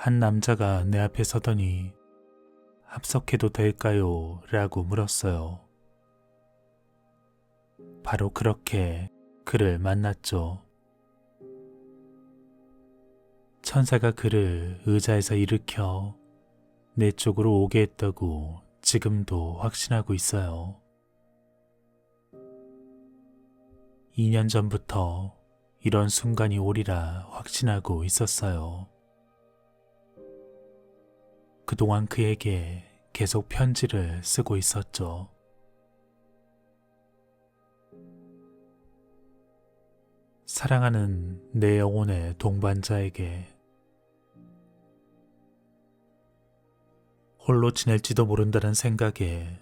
한 남자가 내 앞에 서더니 합석해도 될까요? 라고 물었어요. 바로 그렇게 그를 만났죠. 천사가 그를 의자에서 일으켜 내 쪽으로 오게 했다고 지금도 확신하고 있어요. 2년 전부터 이런 순간이 오리라 확신하고 있었어요. 그동안 그에게 계속 편지를 쓰고 있었죠. 사랑하는 내 영혼의 동반자에게 홀로 지낼지도 모른다는 생각에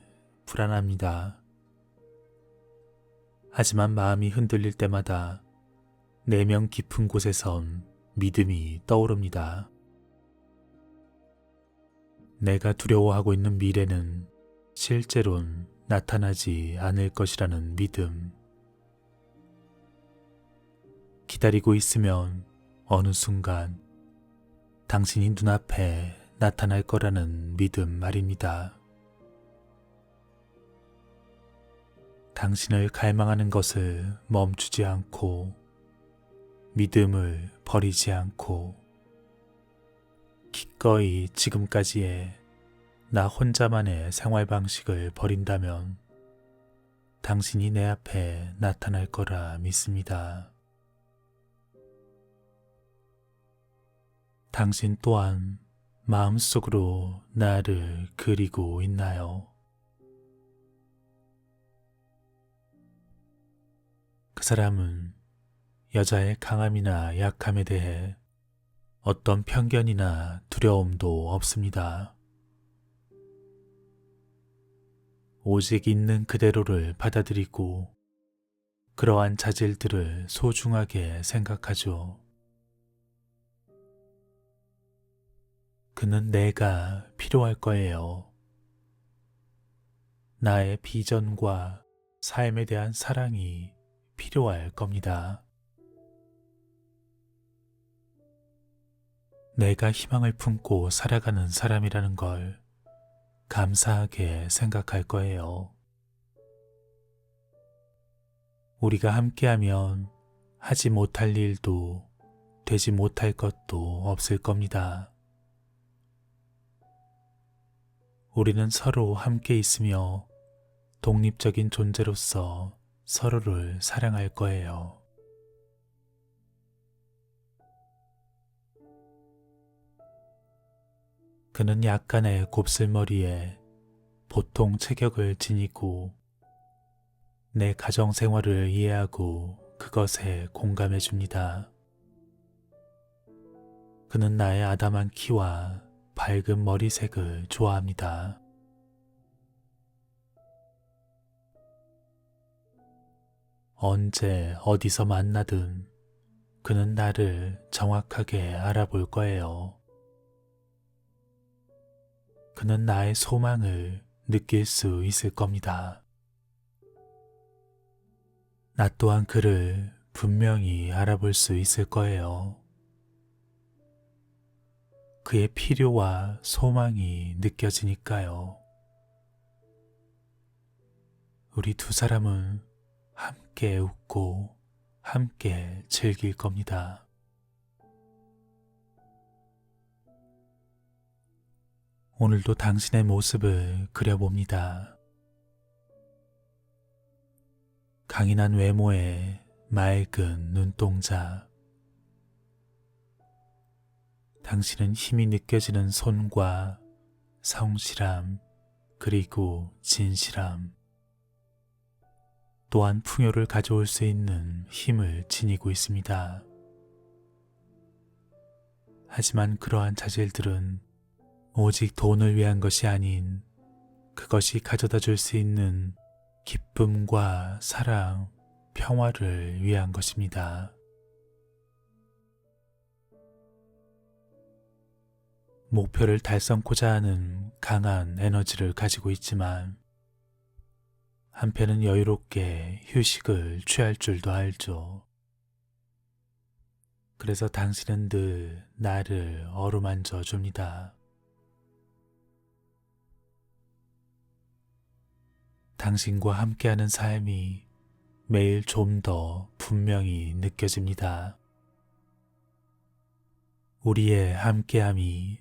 불안합니다. 하지만 마음이 흔들릴 때마다 내면 깊은 곳에선 믿음이 떠오릅니다. 내가 두려워하고 있는 미래는 실제론 나타나지 않을 것이라는 믿음. 기다리고 있으면 어느 순간 당신이 눈앞에 나타날 거라는 믿음 말입니다. 당신을 갈망하는 것을 멈추지 않고 믿음을 버리지 않고 기꺼이 지금까지의 나 혼자만의 생활 방식을 버린다면 당신이 내 앞에 나타날 거라 믿습니다. 당신 또한 마음속으로 나를 그리고 있나요? 그 사람은 여자의 강함이나 약함에 대해 어떤 편견이나 두려움도 없습니다. 오직 있는 그대로를 받아들이고 그러한 자질들을 소중하게 생각하죠. 그는 내가 필요할 거예요. 나의 비전과 삶에 대한 사랑이 필요할 겁니다. 내가 희망을 품고 살아가는 사람이라는 걸 감사하게 생각할 거예요. 우리가 함께하면 하지 못할 일도 되지 못할 것도 없을 겁니다. 우리는 서로 함께 있으며 독립적인 존재로서 서로를 사랑할 거예요. 그는 약간의 곱슬머리에 보통 체격을 지니고 내 가정 생활을 이해하고 그것에 공감해 줍니다. 그는 나의 아담한 키와 밝은 머리색을 좋아합니다. 언제 어디서 만나든 그는 나를 정확하게 알아볼 거예요. 그는 나의 소망을 느낄 수 있을 겁니다. 나 또한 그를 분명히 알아볼 수 있을 거예요. 그의 필요와 소망이 느껴지니까요. 우리 두 사람은 함께 웃고 함께 즐길 겁니다. 오늘도 당신의 모습을 그려봅니다. 강인한 외모에 맑은 눈동자. 당신은 힘이 느껴지는 손과 성실함, 그리고 진실함. 또한 풍요를 가져올 수 있는 힘을 지니고 있습니다. 하지만 그러한 자질들은 오직 돈을 위한 것이 아닌 그것이 가져다 줄 수 있는 기쁨과 사랑, 평화를 위한 것입니다. 목표를 달성코자 하는 강한 에너지를 가지고 있지만 한편은 여유롭게 휴식을 취할 줄도 알죠. 그래서 당신은 늘 나를 어루만져 줍니다. 당신과 함께하는 삶이 매일 좀 더 분명히 느껴집니다. 우리의 함께함이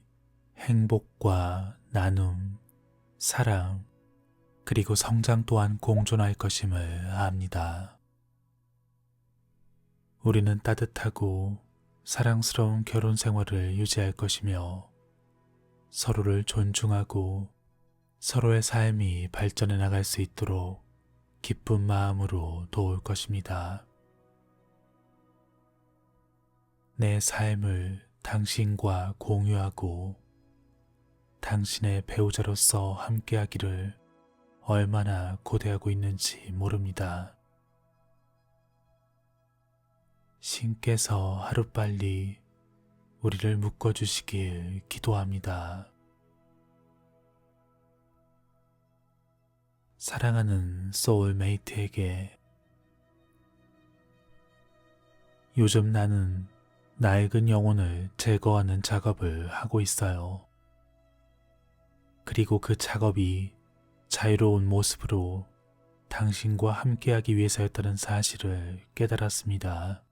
행복과 나눔, 사랑, 그리고 성장 또한 공존할 것임을 압니다. 우리는 따뜻하고 사랑스러운 결혼 생활을 유지할 것이며 서로를 존중하고 서로의 삶이 발전해 나갈 수 있도록 기쁜 마음으로 도울 것입니다. 내 삶을 당신과 공유하고 당신의 배우자로서 함께하기를 얼마나 고대하고 있는지 모릅니다. 신께서 하루빨리 우리를 묶어주시길 기도합니다. 사랑하는 소울메이트에게 요즘 나는 낡은 영혼을 제거하는 작업을 하고 있어요. 그리고 그 작업이 자유로운 모습으로 당신과 함께하기 위해서였다는 사실을 깨달았습니다.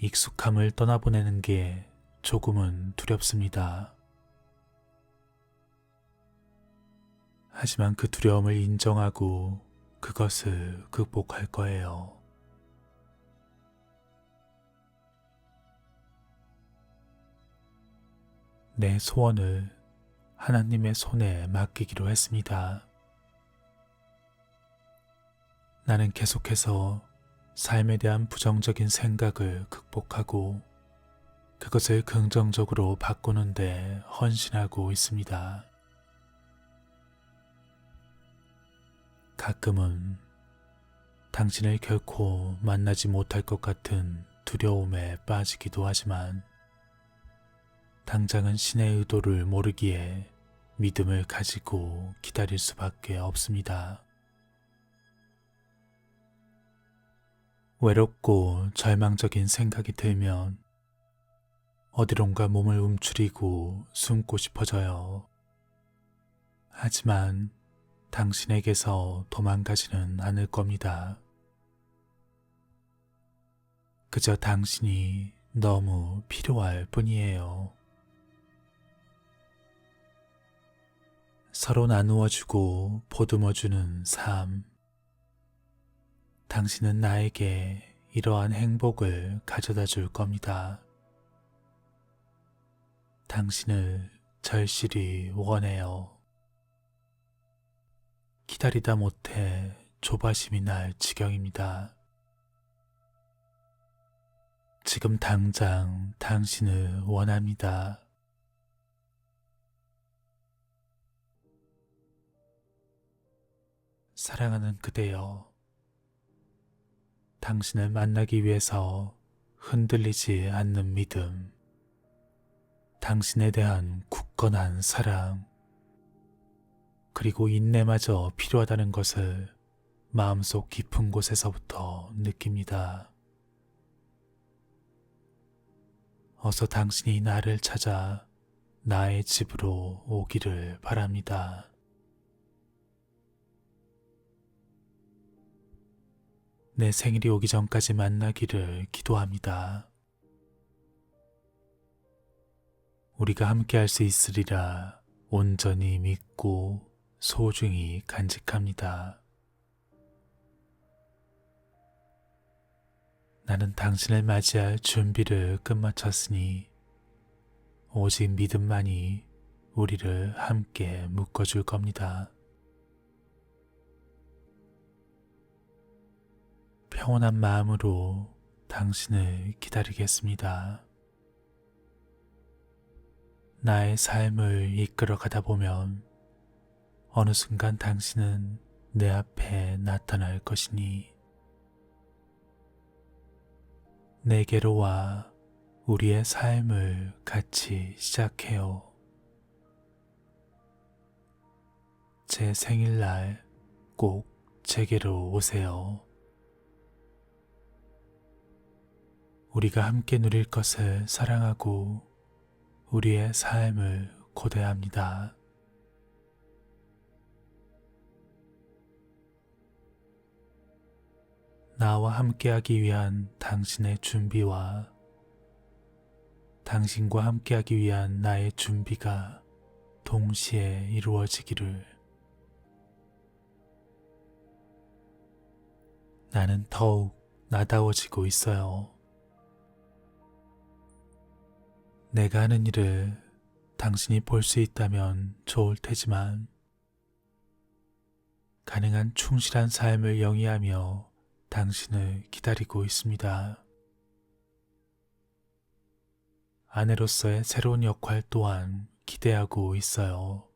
익숙함을 떠나보내는 게 조금은 두렵습니다. 하지만 그 두려움을 인정하고 그것을 극복할 거예요. 내 소원을 하나님의 손에 맡기기로 했습니다. 나는 계속해서 삶에 대한 부정적인 생각을 극복하고 그것을 긍정적으로 바꾸는데 헌신하고 있습니다. 가끔은 당신을 결코 만나지 못할 것 같은 두려움에 빠지기도 하지만 당장은 신의 의도를 모르기에 믿음을 가지고 기다릴 수밖에 없습니다. 외롭고 절망적인 생각이 들면 어디론가 몸을 움츠리고 숨고 싶어져요. 하지만 당신에게서 도망가지는 않을 겁니다. 그저 당신이 너무 필요할 뿐이에요. 서로 나누어주고 보듬어주는 삶. 당신은 나에게 이러한 행복을 가져다 줄 겁니다. 당신을 절실히 원해요. 기다리다 못해 조바심이 날 지경입니다. 지금 당장 당신을 원합니다. 사랑하는 그대여, 당신을 만나기 위해서 흔들리지 않는 믿음, 당신에 대한 굳건한 사랑, 그리고 인내마저 필요하다는 것을 마음속 깊은 곳에서부터 느낍니다. 어서 당신이 나를 찾아 나의 집으로 오기를 바랍니다. 내 생일이 오기 전까지 만나기를 기도합니다. 우리가 함께 할 수 있으리라 온전히 믿고 소중히 간직합니다. 나는 당신을 맞이할 준비를 끝마쳤으니 오직 믿음만이 우리를 함께 묶어줄 겁니다. 평온한 마음으로 당신을 기다리겠습니다. 나의 삶을 이끌어 가다 보면 어느 순간 당신은 내 앞에 나타날 것이니 내게로 와 우리의 삶을 같이 시작해요. 제 생일날 꼭 제게로 오세요. 우리가 함께 누릴 것을 사랑하고 우리의 삶을 고대합니다. 나와 함께하기 위한 당신의 준비와 당신과 함께하기 위한 나의 준비가 동시에 이루어지기를 나는 더욱 나다워지고 있어요. 내가 하는 일을 당신이 볼 수 있다면 좋을 테지만 가능한 충실한 삶을 영위하며 당신을 기다리고 있습니다. 아내로서의 새로운 역할 또한 기대하고 있어요.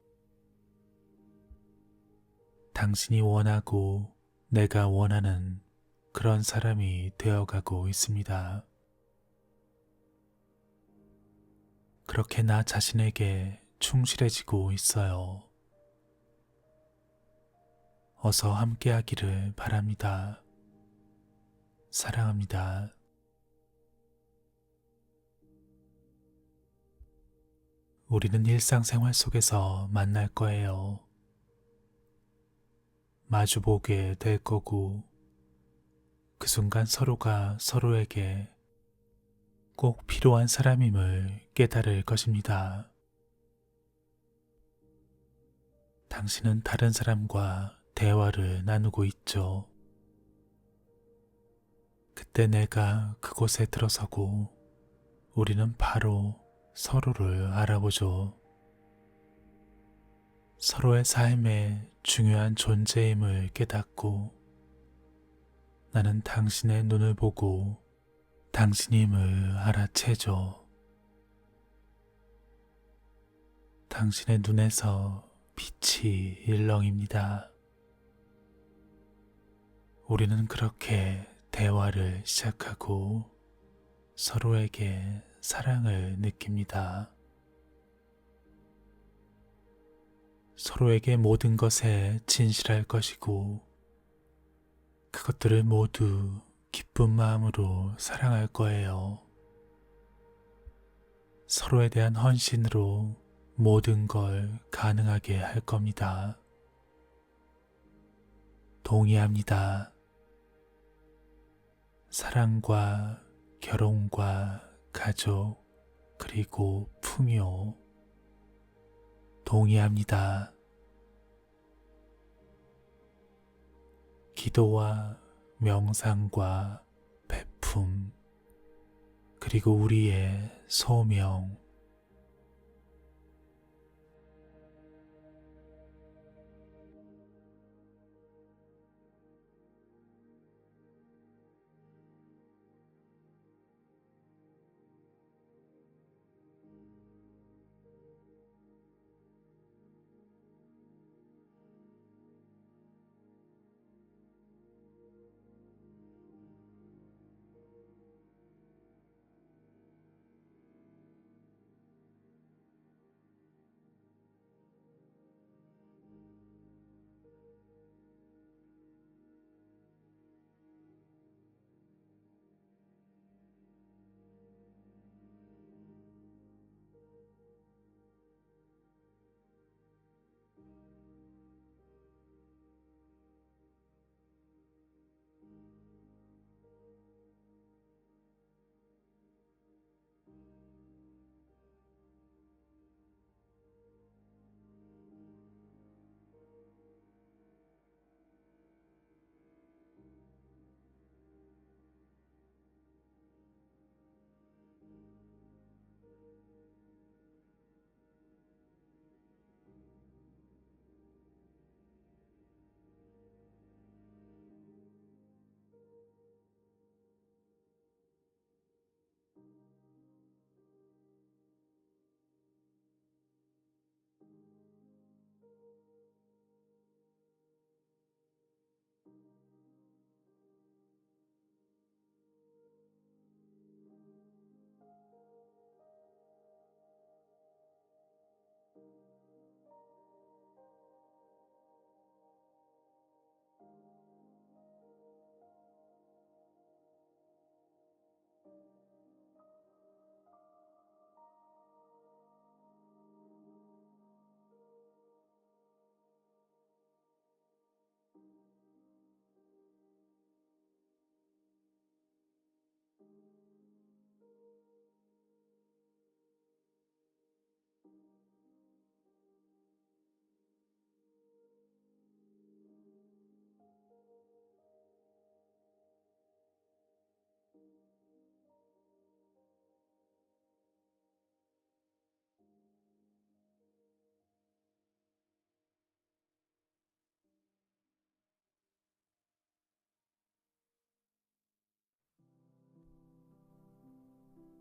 당신이 원하고 내가 원하는 그런 사람이 되어가고 있습니다. 그렇게 나 자신에게 충실해지고 있어요. 어서 함께 하기를 바랍니다. 사랑합니다. 우리는 일상생활 속에서 만날 거예요. 마주보게 될 거고, 그 순간 서로가 서로에게 꼭 필요한 사람임을 깨달을 것입니다. 당신은 다른 사람과 대화를 나누고 있죠. 그때 내가 그곳에 들어서고 우리는 바로 서로를 알아보죠. 서로의 삶에 중요한 존재임을 깨닫고 나는 당신의 눈을 보고 당신임을 알아채죠. 당신의 눈에서 빛이 일렁입니다. 우리는 그렇게 대화를 시작하고 서로에게 사랑을 느낍니다. 서로에게 모든 것에 진실할 것이고 그것들을 모두 기쁜 마음으로 사랑할 거예요. 서로에 대한 헌신으로 모든 걸 가능하게 할 겁니다. 동의합니다. 사랑과 결혼과 가족 그리고 풍요 동의합니다. 기도와 명상과 배품 그리고 우리의 소명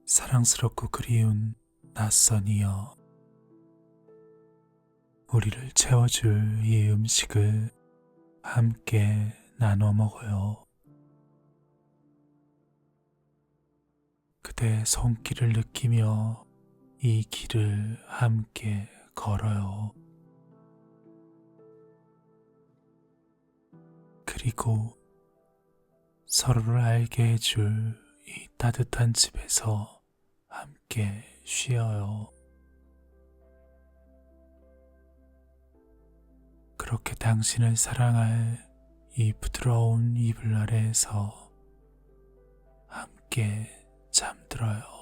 사랑스럽고 그리운 낯선 이여. 우리를 채워줄 이 음식을 함께 나눠 먹어요. 그대 손길을 느끼며 이 길을 함께 걸어요. 그리고 서로를 알게 해줄 이 따뜻한 집에서 함께 쉬어요. 그렇게 당신을 사랑할 이 부드러운 이불 아래에서 함께 잠들어요.